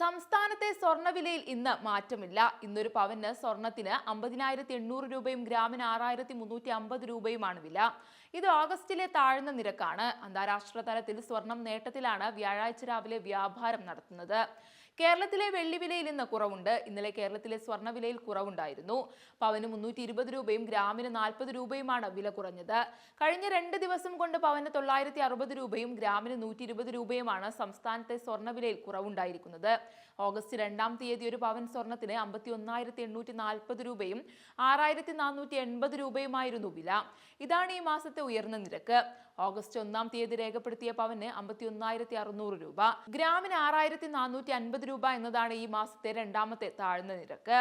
സംസ്ഥാനത്തെ സ്വർണവിലയിൽ ഇന്ന് മാറ്റമില്ല. ഇന്നൊരു പവന് സ്വർണത്തിന് അമ്പതിനായിരത്തി എണ്ണൂറ് രൂപയും ഗ്രാമിന് ആറായിരത്തി മുന്നൂറ്റി അമ്പത് രൂപയുമാണ് വില. ഇത് ഓഗസ്റ്റിലെ താഴ്ന്ന നിരക്കാണ്. അന്താരാഷ്ട്ര തലത്തിൽ സ്വർണം നേട്ടത്തിലാണ് വ്യാഴാഴ്ച രാവിലെ വ്യാപാരം നടത്തുന്നത്. കേരളത്തിലെ വെള്ളിവിലയിൽ ഇന്ന് കുറവുണ്ട്. ഇന്നലെ കേരളത്തിലെ സ്വർണവിലയിൽ കുറവുണ്ടായിരുന്നു. പവന് മുന്നൂറ്റി ഇരുപത് രൂപയും ഗ്രാമിന് നാൽപ്പത് രൂപയുമാണ് വില കുറഞ്ഞത്. കഴിഞ്ഞ രണ്ട് ദിവസം കൊണ്ട് പവന് തൊള്ളായിരത്തി അറുപത് രൂപയും ഗ്രാമിന് നൂറ്റി ഇരുപത് രൂപയുമാണ് സംസ്ഥാനത്തെ സ്വർണവിലയിൽ കുറവുണ്ടായിരിക്കുന്നത്. ഓഗസ്റ്റ് രണ്ടാം തീയതി ഒരു പവൻ സ്വർണത്തിന് അമ്പത്തി ഒന്നായിരത്തി എണ്ണൂറ്റി നാൽപ്പത് രൂപയും ആറായിരത്തി നാനൂറ്റി എൺപത് രൂപയുമായിരുന്നു വില. ഇതാണ് ഈ മാസത്തെ ഉയർന്ന നിരക്ക്. ഓഗസ്റ്റ് ഒന്നാം തീയതി രേഖപ്പെടുത്തിയ പവന് അമ്പത്തി ഒന്നായിരത്തി അറുന്നൂറ് രൂപ. ഗ്രാമിന് ആറായിരത്തി നാനൂറ്റി അൻപത് രൂപ എന്നതാണ് ഈ മാസത്തെ രണ്ടാമത്തെ താഴ്ന്ന നിരക്ക്.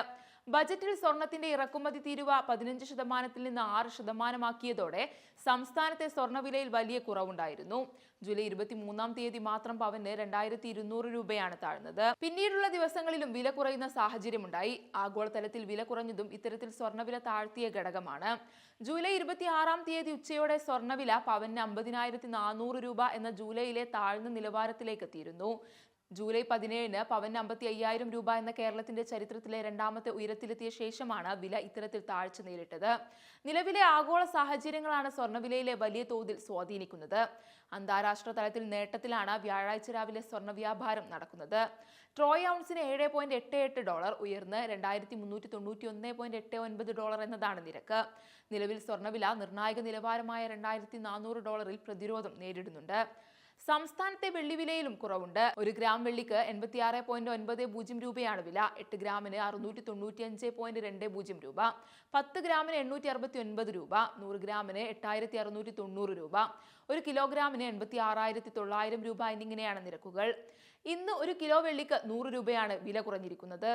ബജറ്റിൽ സ്വർണത്തിന്റെ ഇറക്കുമതി തീരുവ പതിനഞ്ച് ശതമാനത്തിൽ നിന്ന് ആറ് ശതമാനമാക്കിയതോടെ സംസ്ഥാനത്തെ സ്വർണവിലയിൽ വലിയ കുറവുണ്ടായിരുന്നു. ജൂലൈ ഇരുപത്തി മൂന്നാം തീയതി മാത്രം പവന് രണ്ടായിരത്തി ഇരുന്നൂറ് രൂപയാണ് താഴ്ന്നത്. പിന്നീടുള്ള ദിവസങ്ങളിലും വില കുറയുന്ന സാഹചര്യമുണ്ടായി. ആഗോളതലത്തിൽ വില കുറഞ്ഞതും ഇത്തരത്തിൽ സ്വർണവില താഴ്ത്തിയ ഘടകമാണ്. ജൂലൈ ഇരുപത്തി ആറാം തീയതി ഉച്ചയോടെ സ്വർണവില പവന് അമ്പതിനായിരത്തി നാനൂറ് രൂപ എന്ന ജൂലൈയിലെ താഴ്ന്ന നിലവാരത്തിലേക്ക് എത്തിയിരുന്നു. ജൂലൈ പതിനേഴിന് പവൻ അമ്പത്തി അയ്യായിരം രൂപ എന്ന കേരളത്തിന്റെ ചരിത്രത്തിലെ രണ്ടാമത്തെ ഉയരത്തിലെത്തിയ ശേഷമാണ് വില ഇത്തരത്തിൽ താഴ്ച നേരിട്ടത്. നിലവിലെ ആഗോള സാഹചര്യങ്ങളാണ് സ്വർണവിലയിലെ വലിയ തോതിൽ സ്വാധീനിക്കുന്നത്. അന്താരാഷ്ട്ര തലത്തിൽ നേട്ടത്തിലാണ് വ്യാഴാഴ്ച രാവിലെ സ്വർണ വ്യാപാരം നടക്കുന്നത്. ട്രോയ് ഔൺസിന് ഏഴ് പോയിന്റ് എട്ട് എട്ട് ഡോളർ ഉയർന്ന് രണ്ടായിരത്തി മുന്നൂറ്റി തൊണ്ണൂറ്റി ഒന്ന് പോയിന്റ് എട്ട് ഒൻപത് ഡോളർ എന്നതാണ് നിരക്ക്. നിലവിൽ സ്വർണവില നിർണായക നിലവാരമായ രണ്ടായിരത്തി നാനൂറ് ഡോളറിൽ പ്രതിരോധം നേരിടുന്നുണ്ട്. സംസ്ഥാനത്തെ വെള്ളിവിലയിലും കുറവുണ്ട്. ഒരു ഗ്രാം വെള്ളിക്ക് എൺപത്തിയാറ് പോയിന്റ് ഒൻപത് പൂജ്യം രൂപയാണ് വില. എട്ട് ഗ്രാമിന് അറുന്നൂറ്റി തൊണ്ണൂറ്റി അഞ്ച് പോയിന്റ് രണ്ട് പൂജ്യം രൂപ. പത്ത് ഗ്രാമിന് എണ്ണൂറ്റി അറുപത്തി ഒൻപത് രൂപ. നൂറ് ഗ്രാമിന് എട്ടായിരത്തി അറുന്നൂറ്റി തൊണ്ണൂറ് രൂപ. ഒരു കിലോഗ്രാമിന് എൺപത്തി ആറായിരത്തി തൊള്ളായിരം രൂപ എന്നിങ്ങനെയാണ് നിരക്കുകൾ. ഇന്ന് ഒരു കിലോ വെള്ളിക്ക് നൂറ് രൂപയാണ് വില കുറഞ്ഞിരിക്കുന്നത്.